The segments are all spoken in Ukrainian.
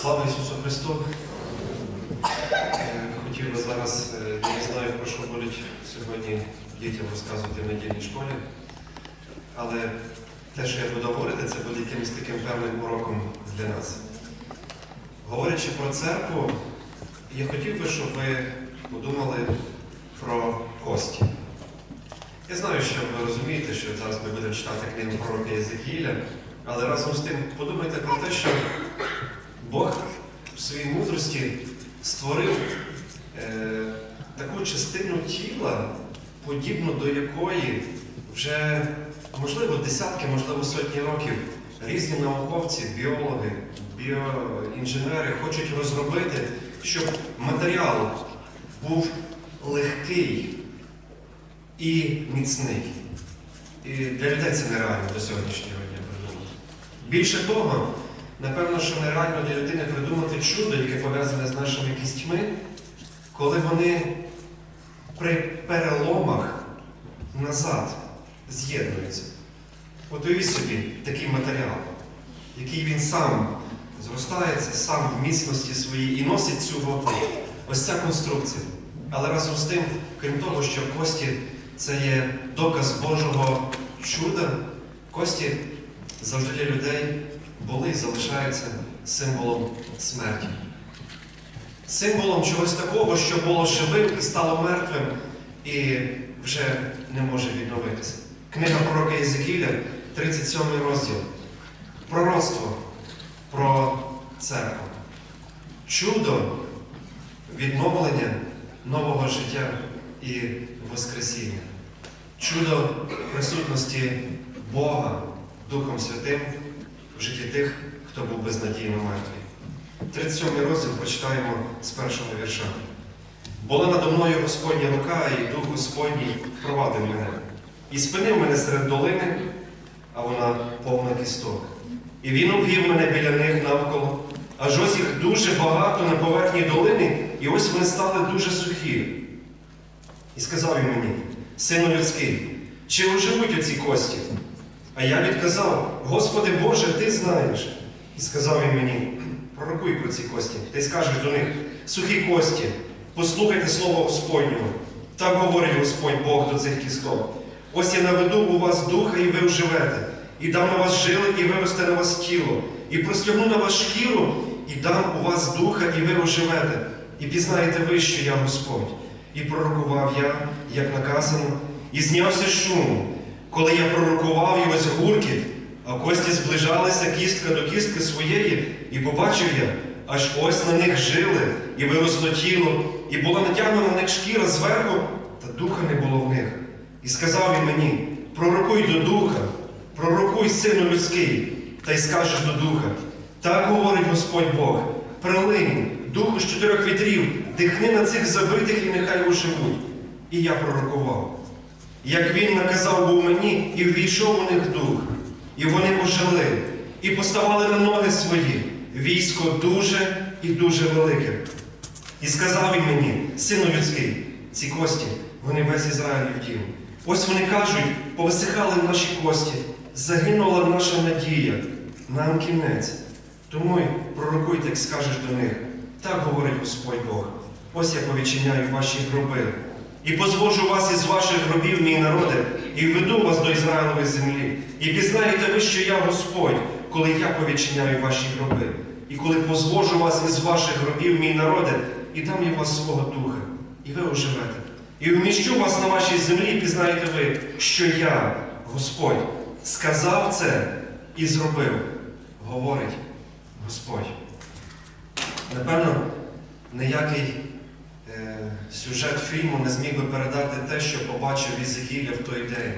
Слава Ісусу Христу! Е, Хотів би зараз, е, я не знаю, про що будуть сьогодні дітям розказувати в недільній школі, але те, що я буду говорити, це буде якимось таким певним уроком для нас. Говорячи про церкву, я хотів би, щоб ви подумали про кості. Я знаю, що ви розумієте, що зараз ми будемо читати книгу пророка Єзекіля, але разом з тим подумайте про те, що Бог в своїй мудрості створив е, таку частину тіла, подібну до якої вже, можливо, десятки, можливо, сотні років різні науковці, біологи, біоінженери хочуть розробити, щоб матеріал був легкий і міцний. І для людей це нереально до сьогоднішнього дня придумати. Більше того, напевно, що нереально для людини придумати чудо, яке пов'язане з нашими кістьми, коли вони при переломах назад з'єднуються. От уявіть собі такий матеріал, який він сам зростається, сам в міцності своїй і носить цю вагу. Ось ця конструкція. Але разом з тим, крім того, що кості це є доказ Божого чуда, кості завжди для людей були і залишаються символом смерті. Символом чогось такого, що було живим і стало мертвим, і вже не може відновитися. Книга пророка Єзекіля, 37 розділ. Пророцтво про церкву. Чудо відновлення нового життя і Воскресіння. Чудо присутності Бога Духом Святим в житті тих, хто був безнадійно мертвий. 37 розділ почитаємо з першого вірша. Була надо мною Господня рука, і Дух Господній впровадив мене. І спинив мене серед долини, а вона повна кісток. І він обвів мене біля них навколо, аж ось їх дуже багато на поверхні долини, і ось вони стали дуже сухі. І сказав він мені, сину людський, чи оживуть оці кості? А я відказав, Господи Боже, ти знаєш. І сказав він мені, пророкуй про ці кості. Ти скажеш до них, сухі кості, послухайте слово Господнього. Так говорить Господь Бог до цих кісток. Ось я наведу у вас духа, і ви вживете, і дам на вас жили, і виросте на вас тіло, і простягну на вас шкіру, і дам у вас духа, і ви оживете, і пізнаєте ви, що я Господь. І пророкував я, як наказано, і знявся шум, коли я пророкував і ось гуркіт, а кості зближалися кістка до кістки своєї, і побачив я, аж ось на них жили, і виросло тіло, і була натягнена на них шкіра зверху, та духа не було в них. І сказав він мені: пророкуй до духа, пророкуй, сину людський, та й скажеш до духа. Так говорить Господь Бог, прилинь, духу з чотирьох вітрів, дихни на цих забитих і нехай оживуть. І я пророкував. Як він наказав був мені, і ввійшов у них дух, і вони ожили, і поставали на ноги свої, військо дуже і дуже велике. І сказав він мені, сину людський, ці кості, вони весь Ізраїль вдів. Ось вони кажуть, повисихали наші кості, загинула наша надія, нам кінець. Тому й пророкуйте, як скажеш до них. Так говорить Господь Бог. Ось я повідчиняю ваші гроби. І позвожу вас із ваших гробів, мій народе, і введу вас до Ізраїлової землі. І пізнаєте ви, що я Господь, коли я повідчиняю ваші гроби. І коли позвожу вас із ваших гробів, мій народе, і дам я вас свого духа, і ви оживете. І вміщу вас на вашій землі, і пізнаєте ви, що я, Господь, сказав це і зробив, говорить Господь. Напевно, ніякий сюжет фільму не зміг би передати те, що побачив Ізекіля в той день.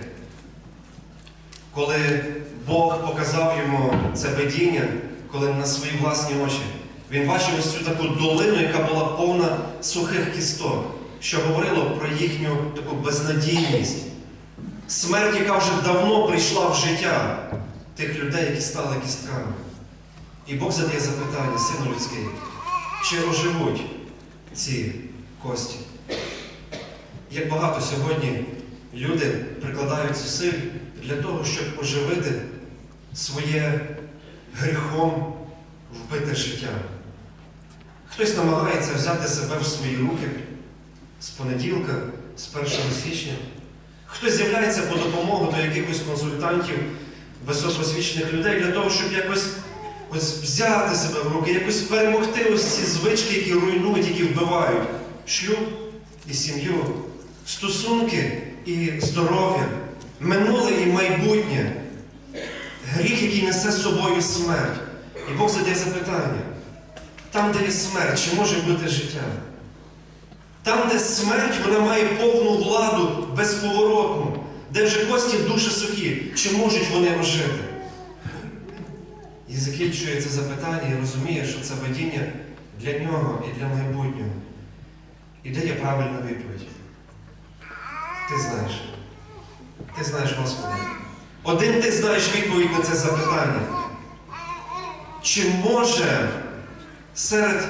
Коли Бог показав йому це видіння, коли на свої власні очі, він бачив ось цю таку долину, яка була повна сухих кісток, що говорило про їхню таку безнадійність. Смерть, яка вже давно прийшла в життя тих людей, які стали кістками. І Бог задає запитання, сину людський, чи оживуть ці кості? Як багато сьогодні люди прикладають зусиль для того, щоб оживити своє гріхом вбите життя. Хтось намагається взяти себе в свої руки з понеділка, з 1 січня. Хтось з'являється по допомогу до якихось консультантів, високосвічених людей для того, щоб якось ось взяти себе в руки, якось перемогти ось ці звички, які руйнують, які вбивають шлюб і сім'ю, стосунки і здоров'я, минуле і майбутнє, гріх, який несе з собою смерть. І Бог задає запитання. Там, де є смерть, чи може бути життя? Там, де смерть, вона має повну владу безповоротну, де вже кості дуже сухі, чи можуть вони ожити? Єзекіль чує це запитання і розуміє, що це видіння для нього і для майбутнього. І де є правильна відповідь? Ти знаєш. Ти знаєш, Господи. Один ти знаєш відповідь на це запитання. Чи може серед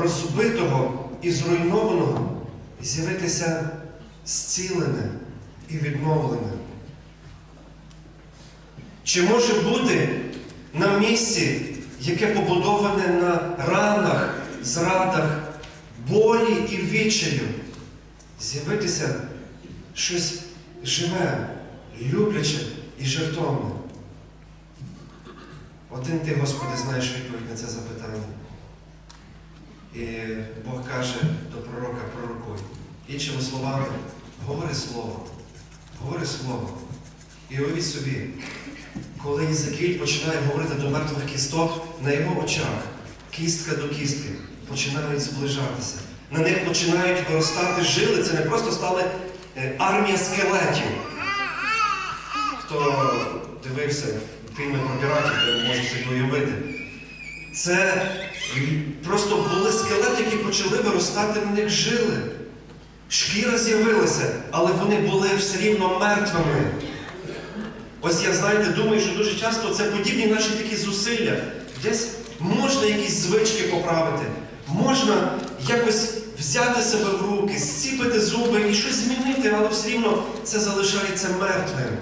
розбитого і зруйнованого з'явитися зцілене і відновлене? Чи може бути на місці, яке побудоване на ранах, зрадах, болі і відчаю, з'явитися щось живе, любляче і жертовне? Один ти, Господи, знаєш відповідь на це запитання. І Бог каже до пророка, пророкуй. Іншими словами, говори слово, говори слово. І уявіть собі, коли Єзекіль починає говорити до мертвих кісток, на його очах кістка до кістки починають зближатися. На них починають виростати жили. Це не просто стали е, армія скелетів. Хто дивився фільми про піратів, то може собі уявити. Це просто були скелети, які почали виростати на них жили. Шкіра з'явилася, але вони були все рівно мертвими. Ось я, знаєте, думаю, що дуже часто це подібні наші такі зусилля. Десь можна якісь звички поправити, можна якось взяти себе в руки, зціпити зуби і щось змінити, але все рівно це залишається мертвим.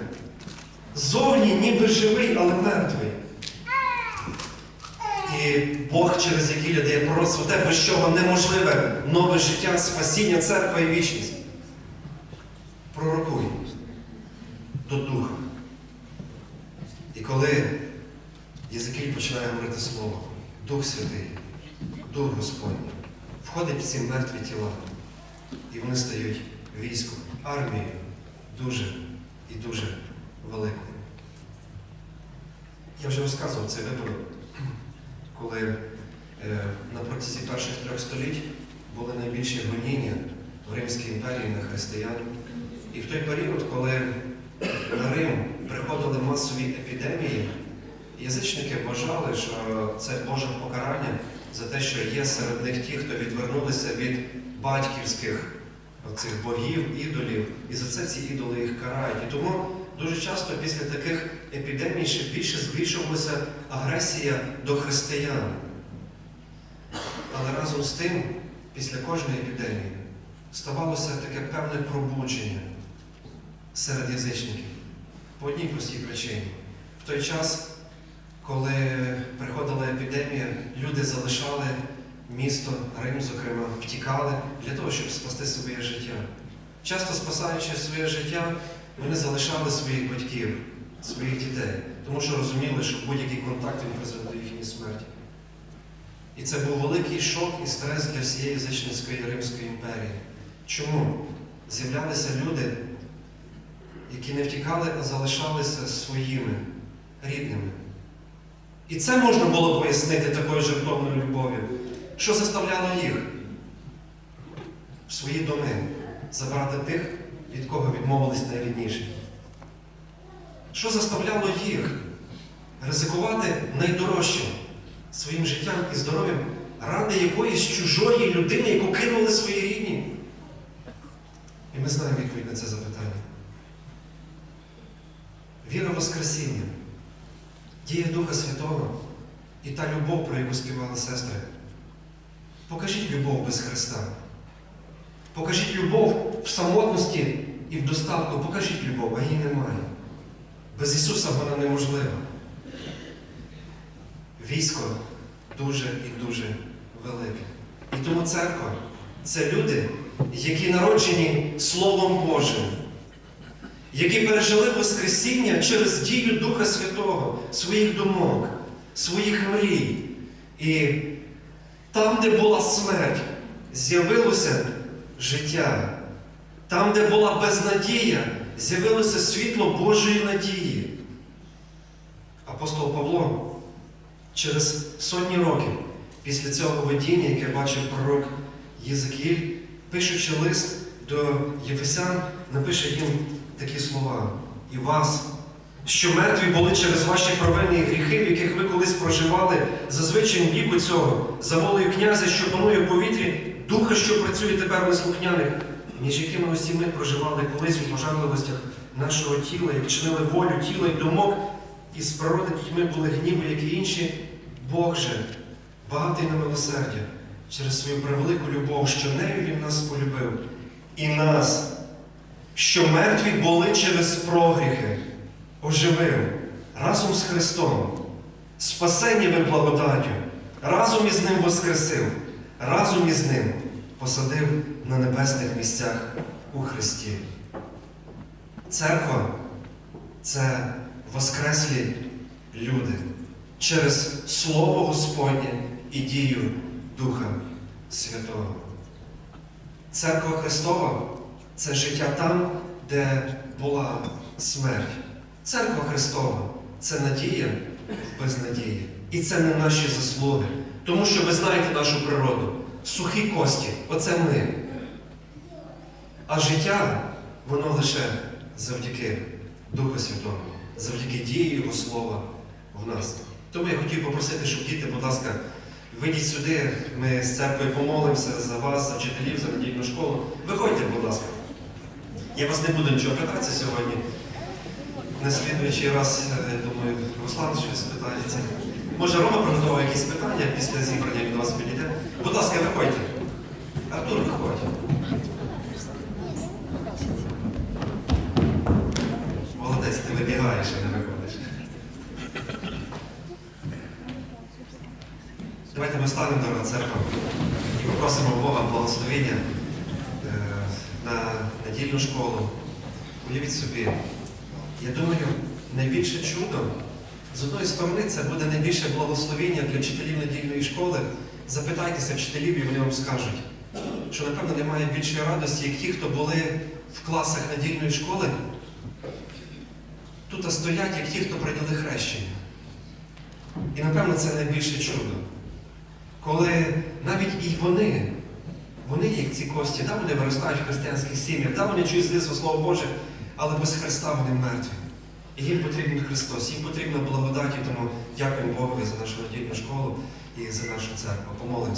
Зовні ніби живий, але мертвий. І Бог через який дає пророцтво те, без чого неможливе нове життя, спасіння, церква і вічність. Пророкуй до Духа. І коли Єзекіль починає говорити Слово, Дух Святий, Дух Господній, входить в ці мертві тіла, і вони стають військом, армією дуже і дуже великою. Я вже розказував цей випадок, коли е, на протязі перших трьох століть були найбільші гоніння в Римській імперії на християн. І в той період, коли на Рим приходили масові епідемії, язичники вважали, що це Боже покарання за те, що є серед них ті, хто відвернулися від батьківських цих богів, ідолів, і за це ці ідоли їх карають. І тому дуже часто після таких епідемій ще більше збільшувалася агресія до християн. Але разом з тим, після кожної епідемії, ставалося таке певне пробудження серед язичників. По одній простій причині. В той час, коли люди залишали місто, Рим, зокрема, втікали для того, щоб спасти своє життя. Часто спасаючи своє життя, вони залишали своїх батьків, своїх дітей, тому що розуміли, що будь-який контакт він призведе до їхньої смерті. І це був великий шок і стрес для всієї язичницької Римської імперії. Чому? З'являлися люди, які не втікали, а залишалися своїми, рідними. І це можна було пояснити такою жертовною любов'ю, що заставляло їх в свої доми забрати тих, від кого відмовились найрідніші. Що заставляло їх ризикувати найдорожчим своїм життям і здоров'ям ради якоїсь чужої людини, яку кинули свої рідні? І ми знаємо відповідь на це запитання. Віра в Воскресіння, дія Духа Святого і та любов, про яку співали сестри. Покажіть любов без Христа. Покажіть любов в самотності і в достатку. Покажіть любов, а її немає. Без Ісуса вона неможлива. Військо дуже і дуже велике. І Тому церква це люди, які народжені Словом Божим, які пережили Воскресіння через дію Духа Святого, своїх думок, своїх мрій. І там, де була смерть, з'явилося життя. Там, де була безнадія, з'явилося світло Божої надії. Апостол Павло через сотні років після цього видіння, яке бачив пророк Єзекіль, пишучи лист до Єфесян, напише їм такі слова. І вас, що мертві були через ваші провини і гріхи, в яких ви колись проживали, за звичаєм віку цього, за волею князя, що панує в повітрі, духа, що працює тепер в неслухняних, між якими усі ми проживали колись у пожарливостях нашого тіла, як чинили волю тіла і думок, і з природи дітьми були гніви, як і інші, Бог же, багатий на милосердя, через свою превелику любов, що нею Він нас полюбив, і нас, що мертві були через прогріхи, оживив разом з Христом, спасені ви благодаттю, разом із Ним воскресив, разом із Ним посадив на небесних місцях у Христі. Церква це воскреслі люди через Слово Господнє і дію Духа Святого. Церква Христова це життя там, де була смерть. Церква Христова це надія в безнадії. І це не наші заслуги. Тому що ви знаєте нашу природу. Сухі кості оце ми. А життя, воно лише завдяки Духу Святому, завдяки дії Його Слова в нас. Тому я хотів попросити, щоб діти, будь ласка, вийдіть сюди, ми з церквою помолимося за вас, за вчителів, за недільну школу. Виходьте, будь ласка. Я вас не буду нічого питатися сьогодні. На слідуючий раз, е, думаю, Руслан щось питається. Може, Рома приготував якісь питання після зібрання він до вас підійде. Будь ласка, виходьте. Артур, виходь. Молодець, ти вибігаєш, а не виходиш. Давайте ми станемо дорога церква і попросимо Бога благословення на недільну школу. Уявіть собі, я думаю, найбільше чудо, з одної сторони, це буде найбільше благословення для вчителів недільної школи. Запитайтеся вчителів, і вони вам скажуть, що, напевно, немає більшої радості, як ті, хто були в класах недільної школи, тут стоять, як ті, хто прийняли хрещення. І, напевно, це найбільше чудо. Коли навіть і вони, вони, як ці кості, да, вони виростають в християнських сім'ях, да, вони чують знизу Слово Боже, але без Христа вони мертві. І їм потрібен Христос, їм потрібна благодать, і тому дякуємо Богу за нашу недільну школу і за нашу церкву. Помолимося.